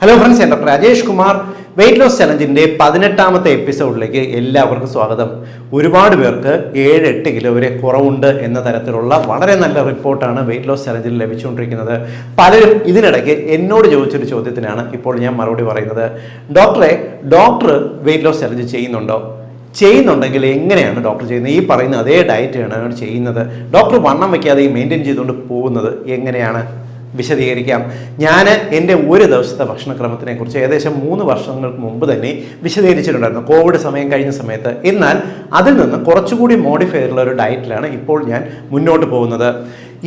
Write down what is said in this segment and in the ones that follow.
Hello friends ഞാൻ doctor Rajesh Kumar. Weight loss ചലഞ്ചിന്റെ പതിനെട്ടാമത്തെ എപ്പിസോഡിലേക്ക് എല്ലാവർക്കും സ്വാഗതം. ഒരുപാട് പേർക്ക് ഏഴ് എട്ട് കിലോ വരെ കുറവുണ്ട് എന്ന തരത്തിലുള്ള വളരെ നല്ല റിപ്പോർട്ടാണ് വെയിറ്റ് ലോസ് ചലഞ്ചിൽ ലഭിച്ചുകൊണ്ടിരിക്കുന്നത്. പലരും ഇതിനിടയ്ക്ക് എന്നോട് ചോദിച്ചൊരു ചോദ്യത്തിനാണ് ഇപ്പോൾ ഞാൻ മറുപടി പറയുന്നത്. ഡോക്ടറെ ഡോക്ടർ വെയിറ്റ് ലോസ് ചലഞ്ച് ചെയ്യുന്നുണ്ടോ? ചെയ്യുന്നുണ്ടെങ്കിൽ എങ്ങനെയാണ് ഡോക്ടർ ചെയ്യുന്നത്? ഈ പറയുന്ന അതേ ഡയറ്റ് ഡയറ്റാണ് ചെയ്യുന്നത്. ഡോക്ടർ വണ്ണം വയ്ക്കാതെ മെയിന്റെയിൻ ചെയ്തുകൊണ്ട് പോകുന്നത് എങ്ങനെയാണ്? വിശദീകരിക്കാം. ഞാൻ എന്റെ ഒരു ദിവസത്തെ ഭക്ഷണക്രമത്തിനെക്കുറിച്ച് ഏകദേശം മൂന്ന് വർഷങ്ങൾക്ക് മുമ്പ് തന്നെ വിശദീകരിച്ചിട്ടുണ്ടായിരുന്നു. കോവിഡ് സമയം കഴിഞ്ഞ സമയത്ത്. എന്നാൽ അതിൽ നിന്ന് കുറച്ചുകൂടി മോഡിഫൈ ചെയ്തിട്ടുള്ള ഒരു ഡയറ്റിലാണ് ഇപ്പോൾ ഞാൻ മുന്നോട്ട് പോകുന്നത്.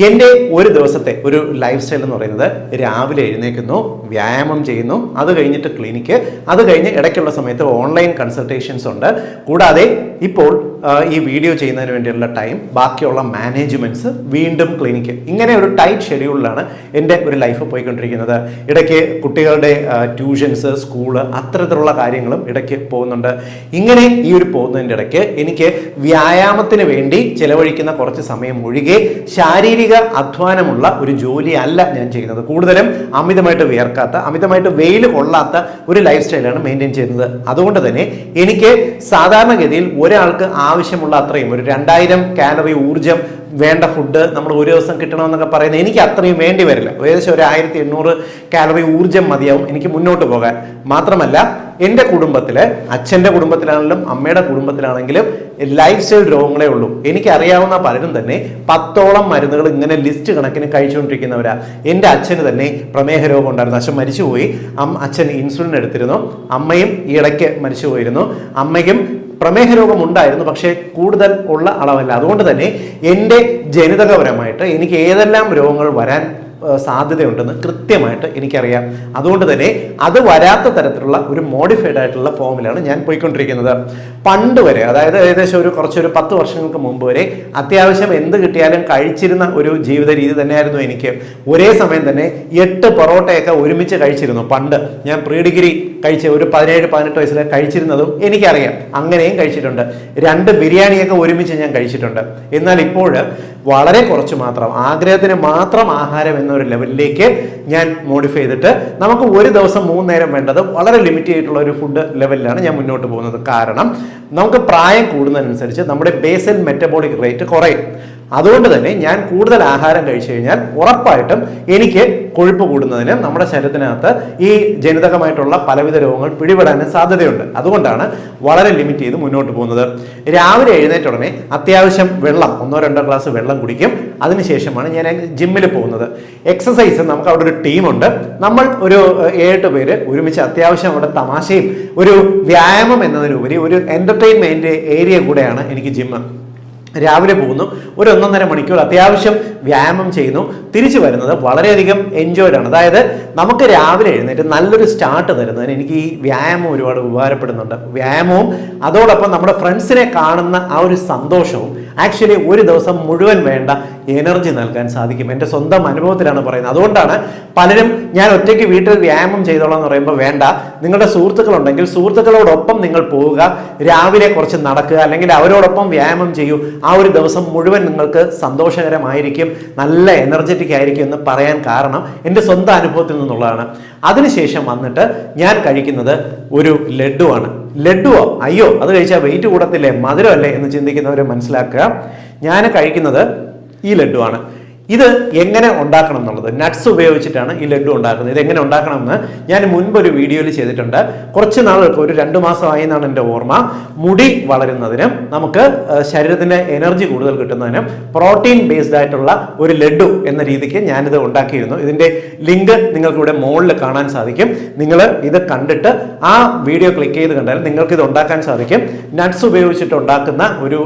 എന്റെ ഒരു ദിവസത്തെ ഒരു ലൈഫ് സ്റ്റൈൽ എന്ന് പറയുന്നത് രാവിലെ എഴുന്നേൽക്കുന്നു വ്യായാമം ചെയ്യുന്നു അത് കഴിഞ്ഞിട്ട് ക്ലിനിക്ക് അത് കഴിഞ്ഞ് ഇടയ്ക്കുള്ള സമയത്ത് ഓൺലൈൻ കൺസൾട്ടേഷൻസ് ഉണ്ട്. കൂടാതെ ഇപ്പോൾ ഈ വീഡിയോ ചെയ്യുന്നതിന് വേണ്ടിയുള്ള ടൈം ബാക്കിയുള്ള മാനേജ്മെന്റ്സ് വീണ്ടും ക്ലിനിക്ക് ഇങ്ങനെ ഒരു ടൈറ്റ് ഷെഡ്യൂളിലാണ് എന്റെ ഒരു ലൈഫ് പോയിക്കൊണ്ടിരിക്കുന്നത്. ഇടയ്ക്ക് കുട്ടികളുടെ ട്യൂഷൻസ് സ്കൂൾ അത്തരത്തിലുള്ള കാര്യങ്ങളും ഇടയ്ക്ക് പോകുന്നുണ്ട്. ഇങ്ങനെ ഈ ഒരു പോകുന്നതിന്റെ ഇടയ്ക്ക് എനിക്ക് വ്യായാമത്തിന് വേണ്ടി ചെലവഴിക്കുന്ന കുറച്ച് സമയം ഒഴികെ ശാരീരിക അധ്വാനമുള്ള ഒരു ജോലി അല്ല ഞാൻ ചെയ്യുന്നത്. കൂടുതലും അമിതമായിട്ട് വിയർക്കാത്ത അമിതമായിട്ട് വെയിൽ കൊള്ളാത്ത ഒരു ലൈഫ് സ്റ്റൈലാണ് മെയിന്റെയിൻ ചെയ്യുന്നത്. അതുകൊണ്ട് തന്നെ എനിക്ക് സാധാരണഗതിയിൽ ഒരാൾക്ക് ആവശ്യമുള്ള അത്രയും ഒരു രണ്ടായിരം കാലറി ഊർജം വേണ്ട ഫുഡ് നമ്മൾ ഒരു ദിവസം കിട്ടണമെന്നൊക്കെ പറയുന്നത് എനിക്ക് അത്രയും വേണ്ടി വരില്ല. ഏകദേശം ഒരു ആയിരത്തി എണ്ണൂറ് കാലറി ഊർജം മതിയാവും എനിക്ക് മുന്നോട്ട് പോകാൻ. മാത്രമല്ല എന്റെ കുടുംബത്തിൽ അച്ഛന്റെ കുടുംബത്തിലാണെങ്കിലും അമ്മയുടെ കുടുംബത്തിലാണെങ്കിലും ലൈഫ് സ്റ്റൈൽ രോഗങ്ങളേ ഉള്ളൂ. എനിക്കറിയാവുന്ന പലരും തന്നെ പത്തോളം മരുന്നുകൾ ഇങ്ങനെ ലിസ്റ്റ് കണക്കിന് കഴിച്ചുകൊണ്ടിരിക്കുന്നവരാ. എന്റെ അച്ഛന് തന്നെ പ്രമേഹ രോഗം ഉണ്ടായിരുന്നു. അച്ഛൻ മരിച്ചുപോയി. അച്ഛൻ ഇൻസുലിൻ എടുത്തിരുന്നു. അമ്മയും ഈ ഇടയ്ക്ക് മരിച്ചുപോയിരുന്നു. അമ്മയ്ക്കും പ്രമേഹ രോഗം ഉണ്ടായിരുന്നു പക്ഷേ കൂടുതൽ ഉള്ള അളവല്ല. അതുകൊണ്ട് തന്നെ എന്റെ ജനിതകപരമായിട്ട് എനിക്ക് ഏതെല്ലാം രോഗങ്ങൾ വരാൻ സാധ്യതയുണ്ടെന്ന് കൃത്യമായിട്ട് എനിക്കറിയാം. അതുകൊണ്ട് തന്നെ അത് വരാത്ത തരത്തിലുള്ള ഒരു മോഡിഫൈഡ് ആയിട്ടുള്ള ഫോമിലാണ് ഞാൻ പോയിക്കൊണ്ടിരിക്കുന്നത്. പണ്ട് വരെ അതായത് ഏകദേശം ഒരു കുറച്ചൊരു പത്ത് വർഷങ്ങൾക്ക് മുമ്പ് വരെ അത്യാവശ്യം എന്ത് കിട്ടിയാലും കഴിച്ചിരുന്ന ഒരു ജീവിത രീതി തന്നെയായിരുന്നു എനിക്ക്. ഒരേ സമയം തന്നെ എട്ട് പൊറോട്ടയൊക്കെ ഒരുമിച്ച് കഴിച്ചിരുന്നു. പണ്ട് ഞാൻ പ്രീ ഡിഗ്രി കഴിച്ച ഒരു പതിനേഴ് പതിനെട്ട് വയസ്സിൽ കഴിച്ചിരുന്നതും എനിക്കറിയാം. അങ്ങനെയും കഴിച്ചിട്ടുണ്ട്. രണ്ട് ബിരിയാണിയൊക്കെ ഒരുമിച്ച് ഞാൻ കഴിച്ചിട്ടുണ്ട്. എന്നാൽ ഇപ്പോൾ വളരെ കുറച്ച് മാത്രം ആഗ്രഹത്തിന് മാത്രം ആഹാരം എന്നൊരു ലെവലിലേക്ക് ഞാൻ മോഡിഫൈ ചെയ്തിട്ട് നമുക്ക് ഒരു ദിവസം മൂന്ന് നേരം വേണ്ടത് വളരെ ലിമിറ്റ് ചെയ്തിട്ടുള്ള ഒരു ഫുഡ് ലെവലിലാണ് ഞാൻ മുന്നോട്ട് പോകുന്നത്. കാരണം നമുക്ക് പ്രായം കൂടുന്നതിനനുസരിച്ച് നമ്മുടെ ബേസൽ മെറ്റബോളിക് റേറ്റ് കുറയും. അതുകൊണ്ട് തന്നെ ഞാൻ കൂടുതൽ ആഹാരം കഴിച്ചു കഴിഞ്ഞാൽ ഉറപ്പായിട്ടും എനിക്ക് കൊഴുപ്പ് കൂടുന്നതിന് നമ്മുടെ ശരീരത്തിനകത്ത് ഈ ജനിതകമായിട്ടുള്ള പലവിധ രോഗങ്ങൾ പിടിപെടാനും സാധ്യതയുണ്ട്. അതുകൊണ്ടാണ് വളരെ ലിമിറ്റ് ചെയ്ത് മുന്നോട്ട് പോകുന്നത്. രാവിലെ എഴുന്നേറ്റ ഉടനെ അത്യാവശ്യം വെള്ളം ഒന്നോ രണ്ടോ ഗ്ലാസ് വെള്ളം കുടിക്കും. അതിനുശേഷമാണ് ഞാൻ ജിമ്മിൽ പോകുന്നത്. എക്സസൈസ് നമുക്ക് അവിടെ ഒരു ടീമുണ്ട്. നമ്മൾ ഒരു ഏഴെട്ട് പേര് ഒരുമിച്ച് അത്യാവശ്യം അവിടെ തമാശയും ഒരു വ്യായാമം എന്നതിനുപരി ഒരു എന്റർടൈൻമെന്റ് ഏരിയ കൂടെയാണ് എനിക്ക് ജിമ്മ്. രാവിലെ പോകുന്നു. ഒരു ഒന്നൊന്നര മണിക്കൂർ അത്യാവശ്യം വ്യായാമം ചെയ്യുന്നു. തിരിച്ചു വരുന്നത് വളരെയധികം എൻജോയ്ഡ് ആണ്. അതായത് നമുക്ക് രാവിലെ എഴുന്നേറ്റ് നല്ലൊരു സ്റ്റാർട്ട് തരുന്നതിന് എനിക്ക് ഈ വ്യായാമം ഒരുപാട് ഉപകാരപ്പെടുന്നുണ്ട്. വ്യായാമവും അതോടൊപ്പം നമ്മുടെ ഫ്രണ്ട്സിനെ കാണുന്ന ആ ഒരു സന്തോഷവും ആക്ച്വലി ഒരു ദിവസം മുഴുവൻ വേണ്ട എനർജി നൽകാൻ സാധിക്കും. എന്റെ സ്വന്തം അനുഭവത്തിലാണ് പറയുന്നത്. അതുകൊണ്ടാണ് പലരും ഞാൻ ഒറ്റയ്ക്ക് വീട്ടിൽ വ്യായാമം ചെയ്തോളാം എന്ന് പറയുമ്പോൾ വേണ്ട. നിങ്ങളുടെ സുഹൃത്തുക്കളുണ്ടെങ്കിൽ സുഹൃത്തുക്കളോടൊപ്പം നിങ്ങൾ പോവുക. രാവിലെ കുറച്ച് നടക്കുക. അല്ലെങ്കിൽ അവരോടൊപ്പം വ്യായാമം ചെയ്യൂ. ആ ഒരു ദിവസം മുഴുവൻ നിങ്ങൾക്ക് സന്തോഷകരമായിരിക്കും നല്ല എനർജറ്റിക് ആയിരിക്കും എന്ന് പറയാൻ കാരണം എന്റെ സ്വന്തം അനുഭവത്തിൽ നിന്നുള്ളതാണ്. അതിനുശേഷം വന്നിട്ട് ഞാൻ കഴിക്കുന്നത് ഒരു ലഡുവാണ്. ലഡുവോ? അയ്യോ അത് കഴിച്ചാൽ വെയിറ്റ് കൂടത്തില്ലേ? മധുരമല്ലേ എന്ന് ചിന്തിക്കുന്നവർ മനസ്സിലാക്കുക. ഞാൻ കഴിക്കുന്നത് ഈ ലഡുവാണ്. ഇത് എങ്ങനെ ഉണ്ടാക്കണം എന്നുള്ളത്. നട്ട്സ് ഉപയോഗിച്ചിട്ടാണ് ഈ ലഡു ഉണ്ടാക്കുന്നത്. ഇത് എങ്ങനെ ഉണ്ടാക്കണമെന്ന് ഞാൻ മുൻപ് ഒരു വീഡിയോയിൽ ചെയ്തിട്ടുണ്ട്. കുറച്ച് നാളുകൾക്ക് ഒരു രണ്ട് മാസമായി എന്നാണ് എന്റെ ഓർമ്മ. മുടി വളരുന്നതിനും നമുക്ക് ശരീരത്തിന് എനർജി കൂടുതൽ കിട്ടുന്നതിനും പ്രോട്ടീൻ ബേസ്ഡ് ആയിട്ടുള്ള ഒരു ലഡു എന്ന രീതിക്ക് ഞാനിത് ഉണ്ടാക്കിയിരുന്നു. ഇതിന്റെ ലിങ്ക് നിങ്ങൾക്ക് ഇവിടെ മുകളിൽ കാണാൻ സാധിക്കും. നിങ്ങൾ ഇത് കണ്ടിട്ട് ആ വീഡിയോ ക്ലിക്ക് ചെയ്ത് കണ്ടാൽ നിങ്ങൾക്ക് ഇത് ഉണ്ടാക്കാൻ സാധിക്കും. നട്ട്സ് ഉപയോഗിച്ചിട്ട് ഉണ്ടാക്കുന്ന ഒരു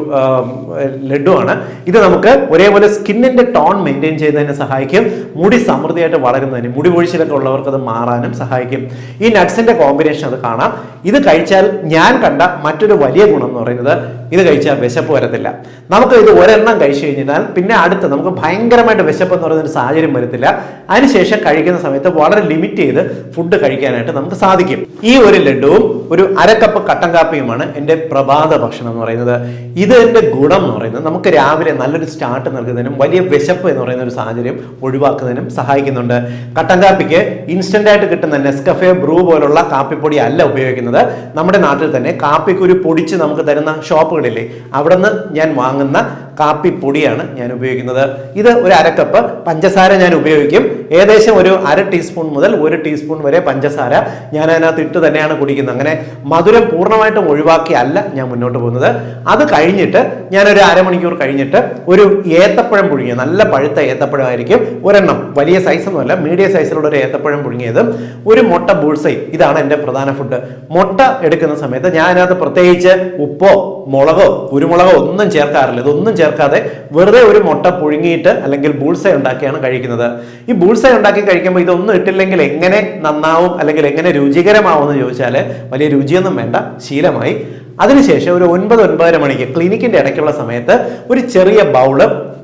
ലഡു ആണ്. ഇത് നമുക്ക് ഒരേപോലെ സ്കിന്നിന്റെ ടോൺ മെയിന്റെയിൻ ചെയ്യുന്നതിന് സഹായിക്കും. മുടി സമൃദ്ധിയായിട്ട് വളരുന്നതിന് മുടി പൊഴിച്ചിലൊക്കെ ഉള്ളവർക്ക് അത് മാറാനും സഹായിക്കും. ഈ നട്ട്സിന്റെ കോമ്പിനേഷൻ അത് കാണാം. ഇത് കഴിച്ചാൽ ഞാൻ കണ്ട മറ്റൊരു വലിയ ഗുണം എന്ന് പറയുന്നത് ഇത് കഴിച്ചാൽ വിശപ്പ് വരത്തില്ല. നമുക്ക് ഇത് ഒരെണ്ണം കഴിച്ചു കഴിഞ്ഞാൽ പിന്നെ അടുത്ത് നമുക്ക് ഭയങ്കരമായിട്ട് വിശപ്പ് എന്ന് പറയുന്ന ഒരു സാഹചര്യം വരത്തില്ല. അതിനുശേഷം കഴിക്കുന്ന സമയത്ത് വളരെ ലിമിറ്റ് ചെയ്ത് ഫുഡ് കഴിക്കാനായിട്ട് നമുക്ക് സാധിക്കും. ഈ ഒരു ലഡുവും ഒരു അരക്കപ്പ് കട്ടൻ കാപ്പിയുമാണ് എന്റെ പ്രഭാത ഭക്ഷണം എന്ന് പറയുന്നത്. ഇത് ഇതിന്റെ ഗുണം എന്ന് പറയുന്നത് നമുക്ക് രാവിലെ നല്ലൊരു സ്റ്റാർട്ട് നൽകുന്നതിനും വലിയ വിശപ്പ് എന്ന് എന്ന് പറയുന്ന ഒരു സാഹചര്യം ഒഴിവാക്കുന്നതിനും സഹായിക്കുന്നുണ്ട്. കട്ടൻ കാപ്പിക്ക് ഇൻസ്റ്റന്റ് ആയിട്ട് കിട്ടുന്ന നെസ്കഫെ ബ്രൂ പോലുള്ള കാപ്പിപ്പൊടി അല്ല ഉപയോഗിക്കുന്നത്. നമ്മുടെ നാട്ടിൽ തന്നെ കാപ്പിക്കുരു പൊടിച്ച് നമുക്ക് തരുന്ന ഷോപ്പുകളില്ലേ അവിടെ നിന്ന് ഞാൻ വാങ്ങുന്ന കാപ്പിപ്പൊടിയാണ് ഞാൻ ഉപയോഗിക്കുന്നത്. ഇത് ഒരു അരക്കപ്പ് പഞ്ചസാര ഞാൻ ഉപയോഗിക്കും. ഏകദേശം ഒരു അര ടീസ്പൂൺ മുതൽ ഒരു ടീസ്പൂൺ വരെ പഞ്ചസാര ഞാൻ അതിനകത്ത് ഇട്ട് തന്നെയാണ് കുടിക്കുന്നത്. അങ്ങനെ മധുരം പൂർണമായിട്ടും ഒഴിവാക്കി അല്ല ഞാൻ മുന്നോട്ട് പോകുന്നത്. അത് കഴിഞ്ഞിട്ട് ഞാൻ ഒരു അരമണിക്കൂർ കഴിഞ്ഞിട്ട് ഒരു ഏത്തപ്പഴം പുഴുങ്ങിയ നല്ല പഴുത്ത ഏത്തപ്പഴമായിരിക്കും ഒരെണ്ണം വലിയ സൈസൊന്നുമല്ല മീഡിയം സൈസിലുള്ള ഒരു ഏത്തപ്പഴം പുഴുങ്ങിയതും ഒരു മുട്ട ബുൾസൈ ഇതാണ് എന്റെ പ്രധാന ഫുഡ് മുട്ട എടുക്കുന്ന സമയത്ത് ഞാൻ അതിനകത്ത് പ്രത്യേകിച്ച് ഉപ്പോ മുളകോ കുരുമുളകോ ഒന്നും ചേർക്കാറില്ല. ഇതൊന്നും ചേർക്കാതെ വെറുതെ ഒരു മുട്ട പുഴുങ്ങിയിട്ട് അല്ലെങ്കിൽ ബൂൾസൈ ഉണ്ടാക്കിയാണ് കഴിക്കുന്നത്. ഈ ബൂൾസൈ ഉണ്ടാക്കി കഴിക്കുമ്പോൾ ഇതൊന്നും ഇട്ടില്ലെങ്കിൽ എങ്ങനെ നന്നാവും? അല്ലെങ്കിൽ എങ്ങനെ രുചികരമാവും എന്ന് ചോദിച്ചാൽ വലിയ രുചിയൊന്നും വേണ്ട ശീലമായി. അതിനുശേഷം ഒരു ഒൻപത് ഒൻപതര മണിക്ക് ക്ലിനിക്കിന്റെ ഇടയ്ക്കുള്ള സമയത്ത് ഒരു ചെറിയ ബൗൾ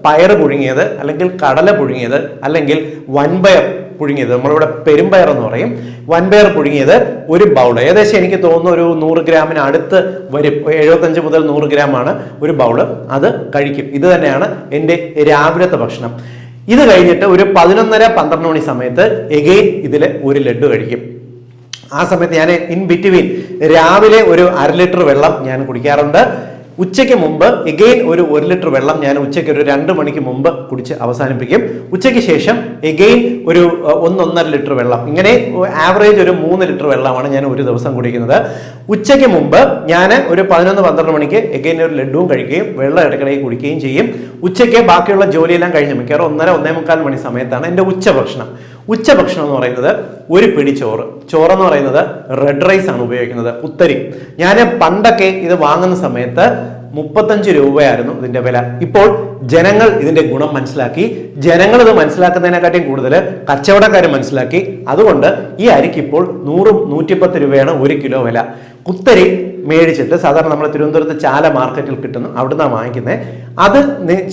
പയർ പുഴുങ്ങിയത് അല്ലെങ്കിൽ കടല പുഴുങ്ങിയത് അല്ലെങ്കിൽ വൻപയർ പുഴുങ്ങിയത് നമ്മളിവിടെ പെരുമ്പയർ എന്ന് പറയും. വൻപയർ പുഴുങ്ങിയത് ഒരു ബൗൾ ഏകദേശം എനിക്ക് തോന്നുന്നു ഒരു നൂറ് ഗ്രാമിന് അടുത്ത് വരും. എഴുപത്തഞ്ച് മുതൽ നൂറ് ഗ്രാമാണ് ഒരു ബൗൾ. അത് കഴിക്കും. ഇത് തന്നെയാണ് എന്റെ രാവിലത്തെ ഭക്ഷണം. ഇത് കഴിഞ്ഞിട്ട് ഒരു പതിനൊന്നര പന്ത്രണ്ട് മണി സമയത്ത് എഗെയിൻ ഇതിൽ ഒരു ലഡു കഴിക്കും. ആ സമയത്ത് ഞാൻ ഇൻ ബിറ്റ്വീൻ രാവിലെ ഒരു അര ലിറ്റർ വെള്ളം ഞാൻ കുടിക്കാറുണ്ട്. ഉച്ചയ്ക്ക് മുമ്പ് എഗെയിൻ ഒരു ഒരു ലിറ്റർ വെള്ളം ഞാൻ ഉച്ചയ്ക്ക് ഒരു രണ്ട് മണിക്ക് മുമ്പ് കുടിച്ച് അവസാനിപ്പിക്കും. ഉച്ചയ്ക്ക് ശേഷം എഗെയിൻ ഒരു ഒന്നൊന്നര ലിറ്റർ വെള്ളം. ഇങ്ങനെ ആവറേജ് ഒരു മൂന്ന് ലിറ്റർ വെള്ളമാണ് ഞാൻ ഒരു ദിവസം കുടിക്കുന്നത്. ഉച്ചയ്ക്ക് മുമ്പ് ഞാൻ ഒരു പതിനൊന്ന് പന്ത്രണ്ട് മണിക്ക് എഗെയിൻ ഒരു ലഡുവും കഴിക്കുകയും വെള്ളം ഇടയ്ക്കിടയ്ക്ക് കുടിക്കുകയും ചെയ്യും. ഉച്ചയ്ക്ക് ബാക്കിയുള്ള ജോലിയെല്ലാം കഴിഞ്ഞ് മിക്കവാറും ഒന്നര ഒന്നേ മുക്കാൽ മണി സമയത്താണ് എന്റെ ഉച്ചഭക്ഷണം ഉച്ചഭക്ഷണം എന്ന് പറയുന്നത് ഒരു പിടി ചോറ്. ചോറ് എന്ന് പറയുന്നത് റെഡ് റൈസ് ആണ് ഉപയോഗിക്കുന്നത്. ഉത്തരി. ഞാൻ പണ്ടൊക്കെ ഇത് വാങ്ങുന്ന സമയത്ത് മുപ്പത്തഞ്ച് രൂപയായിരുന്നു ഇതിന്റെ വില. ഇപ്പോൾ ജനങ്ങൾ ഇതിന്റെ ഗുണം മനസ്സിലാക്കി. ജനങ്ങൾ ഇത് മനസ്സിലാക്കുന്നതിനെക്കാട്ടിയും കൂടുതൽ കച്ചവടക്കാർ മനസ്സിലാക്കി. അതുകൊണ്ട് ഈ അരിക്ക് ഇപ്പോൾ നൂറും നൂറ്റിപ്പത്ത് രൂപയാണ് ഒരു കിലോ വില. കുത്തരി മേടിച്ചിട്ട് സാധാരണ നമ്മൾ തിരുവനന്തപുരത്ത് ചാല മാർക്കറ്റിൽ കിട്ടുന്നു അവിടുന്ന് വാങ്ങിക്കുന്നത് അത്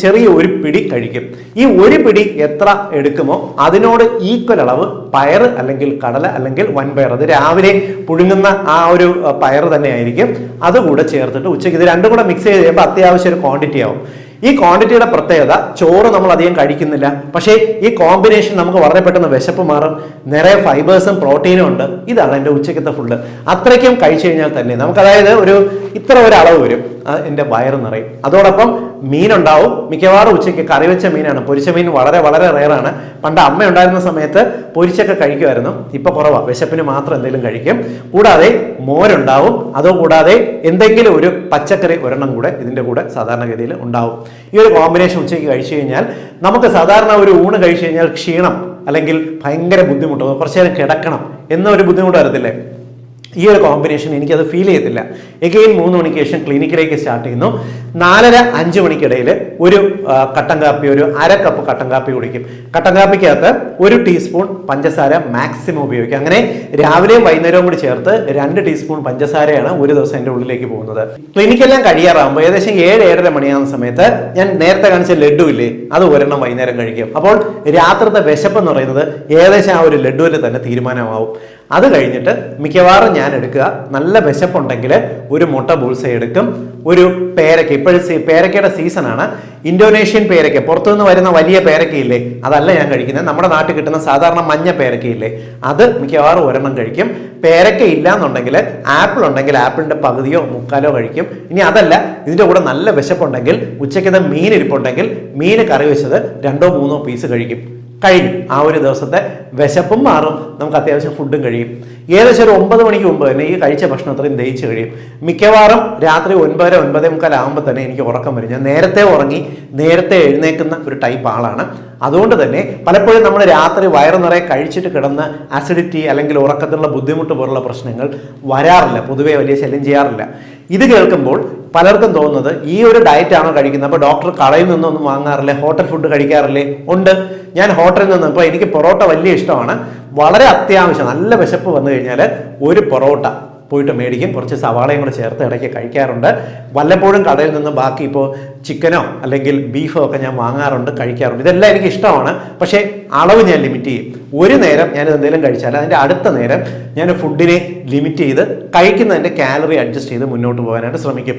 ചെറിയ ഒരു പിടി കഴിക്കും. ഈ ഒരു പിടി എത്ര എടുക്കുമോ അതിനോട് ഈക്വൽ അളവ് പയർ അല്ലെങ്കിൽ കടല അല്ലെങ്കിൽ വൻപയർ. അത് രാവിലെ പുഴുങ്ങുന്ന ആ ഒരു പയർ തന്നെ ആയിരിക്കും അതുകൂടെ ചേർത്തിട്ട് ഉച്ചയ്ക്ക് ഇത് രണ്ടും കൂടെ മിക്സ് ചെയ്ത് കഴിയുമ്പോൾ അത്യാവശ്യം ഒരു ക്വാണ്ടിറ്റി ആവും. ഈ ക്വാണ്ടിറ്റിയുടെ പ്രത്യേകത ചോറ് നമ്മൾ അധികം കഴിക്കുന്നില്ല. പക്ഷേ ഈ കോമ്പിനേഷൻ നമുക്ക് വളരെ പെട്ടെന്ന് വിശപ്പ് മാറും. നിറയെ ഫൈബേഴ്സും പ്രോട്ടീനും ഉണ്ട്. ഇതാണ് എന്റെ ഉച്ചക്കത്തെ ഫുഡ് അത്രയ്ക്കും കഴിച്ചു കഴിഞ്ഞാൽ തന്നെ നമുക്ക് അതായത് ഒരു ഇത്ര ഒരു അളവ് വരും. എന്റെ വയറ് നിറയും. അതോടൊപ്പം മീനുണ്ടാവും. മിക്കവാറും ഉച്ചയ്ക്ക് കറി വെച്ച മീനാണ്. പൊരിച്ച മീൻ വളരെ വളരെ റെയറാണ്. പണ്ട് അമ്മ ഉണ്ടായിരുന്ന സമയത്ത് പൊരിച്ചൊക്കെ കഴിക്കുമായിരുന്നു. ഇപ്പൊ കുറവാണ് വിശപ്പിന് മാത്രം എന്തെങ്കിലും കഴിക്കും. കൂടാതെ മോരുണ്ടാവും. അതോ കൂടാതെ എന്തെങ്കിലും ഒരു പച്ചക്കറി ഒരെണ്ണം കൂടെ ഇതിന്റെ കൂടെ സാധാരണഗതിയിൽ ഉണ്ടാവും. ഈ ഒരു കോമ്പിനേഷൻ ഉച്ചയ്ക്ക് കഴിച്ചു കഴിഞ്ഞാൽ നമുക്ക് സാധാരണ ഒരു ഊണ് കഴിച്ചു കഴിഞ്ഞാൽ ക്ഷീണം അല്ലെങ്കിൽ ഭയങ്കര ബുദ്ധിമുട്ട് കുറച്ചു നേരം കിടക്കണം എന്നൊരു ബുദ്ധിമുട്ട് വരത്തില്ലേ? ഈ ഒരു കോമ്പിനേഷൻ എനിക്കത് ഫീൽ ചെയ്തില്ല എഗെയിൻ മൂന്ന് മണിക്ക് ശേഷം ക്ലിനിക്കിലേക്ക് സ്റ്റാർട്ട് ചെയ്യുന്നു. നാലര അഞ്ച് മണിക്കിടയിൽ ഒരു കട്ടൻ കാപ്പി ഒരു അര കപ്പ് കട്ടൻ കാപ്പി കുടിക്കും. കട്ടൻ കാപ്പിക്കകത്ത് ഒരു ടീസ്പൂൺ പഞ്ചസാര മാക്സിമം ഉപയോഗിക്കും. അങ്ങനെ രാവിലെയും വൈകുന്നേരവും കൂടി ചേർത്ത് രണ്ട് ടീസ്പൂൺ പഞ്ചസാരയാണ് ഒരു ദിവസം എന്റെ ഉള്ളിലേക്ക് പോകുന്നത്. ക്ലിനിക്കെല്ലാം കഴിയാറാകുമ്പോൾ ഏകദേശം ഏഴ് ഏഴര മണിയാകുന്ന സമയത്ത് ഞാൻ നേരത്തെ കാണിച്ച ലഡു ഇല്ലേ അത് ഒരെണ്ണം വൈകുന്നേരം കഴിക്കും. അപ്പോൾ രാത്രിത്തെ വിശപ്പ് എന്ന് പറയുന്നത് ഏകദേശം ആ ഒരു ലഡുവിൽ തന്നെ തീരുമാനമാവും. അത് കഴിഞ്ഞിട്ട് മിക്കവാറും ഞാൻ എടുക്കുക. നല്ല വിശപ്പുണ്ടെങ്കിൽ ഒരു മുട്ട ബുൾസ എടുക്കും. ഒരു പേരക്ക ഇപ്പോഴും പേരക്കയുടെ സീസണാണ് ഇന്തോനേഷ്യൻ പേരക്ക പുറത്തുനിന്ന് വരുന്ന വലിയ പേരക്കയില്ലേ? അതല്ല ഞാൻ കഴിക്കുന്നത്. നമ്മുടെ നാട്ടിൽ കിട്ടുന്ന സാധാരണ മഞ്ഞ പേരക്കയില്ലേ? അത് മിക്കവാറും ഒരെണ്ണം കഴിക്കും. പേരക്ക ഇല്ല എന്നുണ്ടെങ്കിൽ ആപ്പിൾ ഉണ്ടെങ്കിൽ ആപ്പിളിന്റെ പകുതിയോ മുക്കാലോ കഴിക്കും. ഇനി അതല്ല ഇതിന്റെ കൂടെ നല്ല വിശപ്പുണ്ടെങ്കിൽ ഉച്ചയ്ക്കത്തെ മീൻ ഇരിപ്പുണ്ടെങ്കിൽ മീൻ കറി വെച്ചത് രണ്ടോ മൂന്നോ പീസ് കഴിക്കും. കഴിഞ്ഞു. ആ ഒരു ദിവസത്തെ വിശപ്പും മാറും. നമുക്ക് അത്യാവശ്യം ഫുഡും കഴിയും. ഏകദേശം ഒരു ഒമ്പത് മണിക്ക് മുമ്പ് തന്നെ ഈ കഴിച്ച ഭക്ഷണം അത്രയും ദഹിച്ച് കഴിയും. മിക്കവാറും രാത്രി ഒൻപതര ഒൻപതേ മുക്കാൽ ആകുമ്പോൾ തന്നെ എനിക്ക് ഉറക്കം വരും. ഞാൻ നേരത്തെ ഉറങ്ങി നേരത്തെ എഴുന്നേക്കുന്ന ഒരു ടൈപ്പ് ആളാണ്. അതുകൊണ്ട് തന്നെ പലപ്പോഴും നമ്മൾ രാത്രി വയറു നിറയെ കഴിച്ചിട്ട് കിടന്ന് അസിഡിറ്റി അല്ലെങ്കിൽ ഉറക്കത്തിലുള്ള ബുദ്ധിമുട്ട് പോലുള്ള പ്രശ്നങ്ങൾ വരാറില്ല. പൊതുവേ വലിയ ശല്യം ചെയ്യാറില്ല. ഇത് കേൾക്കുമ്പോൾ പലർക്കും തോന്നുന്നത് ഈ ഒരു ഡയറ്റ് ആണോ കഴിക്കുന്നത്? അപ്പോൾ ഡോക്ടർ കടയിൽ നിന്നൊന്നും വാങ്ങാറില്ലേ? Hotel food കഴിക്കാറില്ലേ? ഉണ്ട്. ഞാൻ ഹോട്ടലിൽ നിന്ന് ഇപ്പോൾ എനിക്ക് പൊറോട്ട വലിയ ഇഷ്ടമാണ്. വളരെ അത്യാവശ്യം നല്ല വിശപ്പ് വന്നു കഴിഞ്ഞാൽ ഒരു പൊറോട്ട. പോയിട്ട് മേടിക്കും. കുറച്ച് സവാളയും കൂടെ ചേർത്ത് ഇടയ്ക്ക് കഴിക്കാറുണ്ട്. വല്ലപ്പോഴും കടയിൽ നിന്ന് ബാക്കി ഇപ്പോൾ ചിക്കനോ അല്ലെങ്കിൽ ബീഫോ ഒക്കെ ഞാൻ വാങ്ങാറുണ്ട് കഴിക്കാറുണ്ട്. ഇതെല്ലാം എനിക്ക് ഇഷ്ടമാണ്. പക്ഷേ അളവ് ഞാൻ ലിമിറ്റ് ചെയ്യും. ഒരു നേരം ഞാൻ എന്തെങ്കിലും കഴിച്ചാൽ അതിന്റെ അടുത്ത നേരം ഞാൻ ഫുഡിനെ ലിമിറ്റ് ചെയ്ത് കഴിക്കുന്നതിന്റെ കാലറി അഡ്ജസ്റ്റ് ചെയ്ത് മുന്നോട്ട് പോകാനായിട്ട് ശ്രമിക്കും.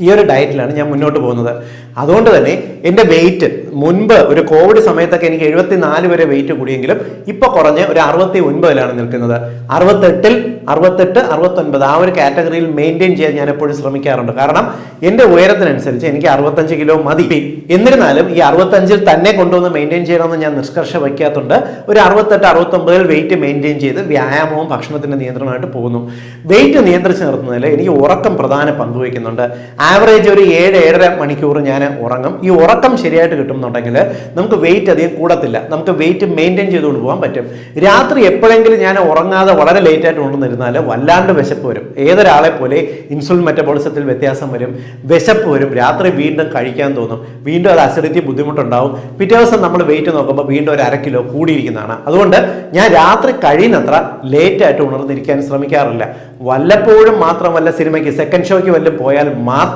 ഈ ഒരു ഡയറ്റിലാണ് ഞാൻ മുന്നോട്ട് പോകുന്നത്. അതുകൊണ്ട് തന്നെ എന്റെ വെയിറ്റ് മുൻപ് ഒരു കോവിഡ് സമയത്തൊക്കെ എനിക്ക് എഴുപത്തിനാല് വരെ വെയിറ്റ് കൂടിയെങ്കിലും ഇപ്പൊ കുറഞ്ഞ് ഒരു അറുപത്തി ഒൻപതിലാണ് നിൽക്കുന്നത്. അറുപത്തെട്ടിൽ അറുപത്തെട്ട് അറുപത്തൊൻപത് ആ ഒരു കാറ്റഗറിയിൽ മെയിന്റെയിൻ ചെയ്യാൻ ഞാൻ എപ്പോഴും ശ്രമിക്കാറുണ്ട്. കാരണം എന്റെ ഉയരത്തിനനുസരിച്ച് എനിക്ക് അറുപത്തഞ്ച് കിലോ മതി. എന്നിരുന്നാലും ഈ അറുപത്തഞ്ചിൽ തന്നെ കൊണ്ടുവന്ന് മെയിന്റെയിൻ ചെയ്യണമെന്ന് ഞാൻ നിഷ്കർഷ വയ്ക്കാത്തുണ്ട്. ഒരു അറുപത്തെട്ട് അറുപത്തൊമ്പതിൽ വെയിറ്റ് മെയിന്റെയിൻ ചെയ്ത് വ്യായാമവും ഭക്ഷണത്തിന്റെ നിയന്ത്രണമായിട്ട് പോകുന്നു. വെയിറ്റ് നിയന്ത്രിച്ച് നിർത്തുന്നതിൽ എനിക്ക് ഉറക്കം പ്രധാന പങ്ക് വഹിക്കുന്നുണ്ട്. ആവറേജ് ഒരു ഏഴ് ഏഴര മണിക്കൂർ ഞാൻ ഉറങ്ങും. ഈ ഉറക്കം ശരിയായിട്ട് കിട്ടുന്നുണ്ടെങ്കിൽ നമുക്ക് വെയിറ്റ് അധികം കൂടത്തില്ല. നമുക്ക് വെയിറ്റ് മെയിന്റെയിൻ ചെയ്തുകൊണ്ട് പോകാൻ പറ്റും. രാത്രി എപ്പോഴെങ്കിലും ഞാൻ ഉറങ്ങാതെ വളരെ ലേറ്റ് ആയിട്ട് ഉണ്ടെന്നിരുന്നാൽ വല്ലാണ്ട് വിശപ്പ് വരും. ഏതൊരാളെ പോലെ ഇൻസുലിൻ മെറ്റബോളിസത്തിൽ വ്യത്യാസം വരും. വിശപ്പ് വരും. രാത്രി വീണ്ടും കഴിക്കാൻ തോന്നും. വീണ്ടും അത് അസിഡിറ്റി ബുദ്ധിമുട്ടുണ്ടാവും. പിറ്റേ ദിവസം നമ്മൾ വെയിറ്റ് നോക്കുമ്പോൾ വീണ്ടും ഒരു അര കിലോ കൂടിയിരിക്കുന്നതാണ്. അതുകൊണ്ട് ഞാൻ രാത്രി കഴിയുന്നത്ര ലേറ്റ് ആയിട്ട് ഉണർന്നിരിക്കാൻ ശ്രമിക്കാറില്ല. വല്ലപ്പോഴും മാത്രമല്ല സിനിമയ്ക്ക് സെക്കൻഡ് ഷോയ്ക്ക് വല്ലതും പോയാൽ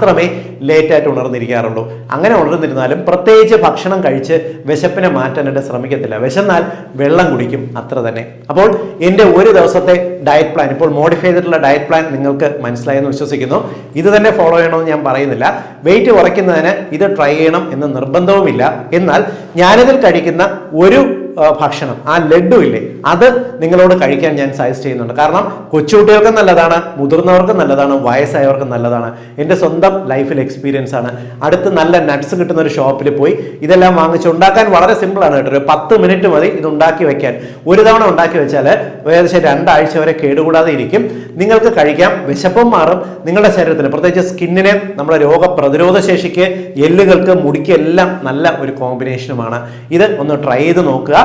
മാത്രമേ ലേറ്റ് ആയിട്ട് ഉണർന്നിരിക്കാറുള്ളൂ. അങ്ങനെ ഉണർന്നിരുന്നാലും പ്രത്യേകിച്ച് ഭക്ഷണം കഴിച്ച് വിശപ്പിനെ മാറ്റാനായിട്ട് ശ്രമിക്കത്തില്ല. വിശന്നാൽ വെള്ളം കുടിക്കും അത്ര തന്നെ. അപ്പോൾ എന്റെ ഒരു ദിവസത്തെ ഡയറ്റ് പ്ലാൻ ഇപ്പോൾ മോഡിഫൈ ചെയ്തിട്ടുള്ള ഡയറ്റ് പ്ലാൻ നിങ്ങൾക്ക് മനസ്സിലായെന്ന് വിശ്വസിക്കുന്നു. ഇത് തന്നെ ഫോളോ ചെയ്യണമെന്ന് ഞാൻ പറയുന്നില്ല. വെയിറ്റ് കുറയ്ക്കുന്നതിന് ഇത് ട്രൈ ചെയ്യണം എന്ന് നിർബന്ധവുമില്ല. എന്നാൽ ഞാനിതിൽ കഴിക്കുന്ന ഒരു ഭക്ഷണം. ആ ലഡു ഇല്ലേ? അത് നിങ്ങളോട് കഴിക്കാൻ ഞാൻ സജസ്റ്റ് ചെയ്യുന്നുണ്ട്. കാരണം കൊച്ചുകുട്ടികൾക്കും നല്ലതാണ് മുതിർന്നവർക്കും നല്ലതാണ് വയസ്സായവർക്കും നല്ലതാണ്. എന്റെ സ്വന്തം ലൈഫിൽ എക്സ്പീരിയൻസ് ആണ്. അടുത്ത് നല്ല നട്ട്സ് കിട്ടുന്ന ഒരു ഷോപ്പിൽ പോയി ഇതെല്ലാം വാങ്ങിച്ച് ഉണ്ടാക്കാൻ വളരെ സിമ്പിളാണ് കേട്ടോ. ഒരു പത്ത് മിനിറ്റ് മതി ഇത് ഉണ്ടാക്കി വെക്കാൻ. ഒരു തവണ ഉണ്ടാക്കി വെച്ചാൽ ഏകദേശം രണ്ടാഴ്ച വരെ കേടുകൂടാതെ ഇരിക്കും. നിങ്ങൾക്ക് കഴിക്കാം വിശപ്പും മാറും. നിങ്ങളുടെ ശരീരത്തിന് പ്രത്യേകിച്ച് സ്കിന്നിനെ നമ്മുടെ രോഗപ്രതിരോധ ശേഷിക്ക് എല്ലുകൾക്ക് മുടിക്ക് എല്ലാം നല്ല ഒരു കോമ്പിനേഷനുമാണ് ഇത് ഒന്ന് ട്രൈ ചെയ്ത് നോക്കുക.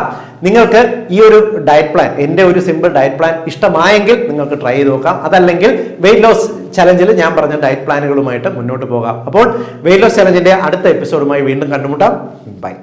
നിങ്ങൾക്ക് ഈ ഒരു ഡയറ്റ് പ്ലാൻ എന്റെ ഒരു സിമ്പിൾ ഡയറ്റ് പ്ലാൻ ഇഷ്ടമായെങ്കിൽ നിങ്ങൾക്ക് ട്രൈ ചെയ്ത് നോക്കാം. അതല്ലെങ്കിൽ വെയിറ്റ് ലോസ് ചലഞ്ചിൽ ഞാൻ പറഞ്ഞ ഡയറ്റ് പ്ലാനുകളുമായിട്ട് മുന്നോട്ട് പോകാം. അപ്പോൾ വെയിറ്റ് ലോസ് ചലഞ്ചിന്റെ അടുത്ത എപ്പിസോഡുമായി വീണ്ടും കണ്ടുമുട്ടാം. ബൈ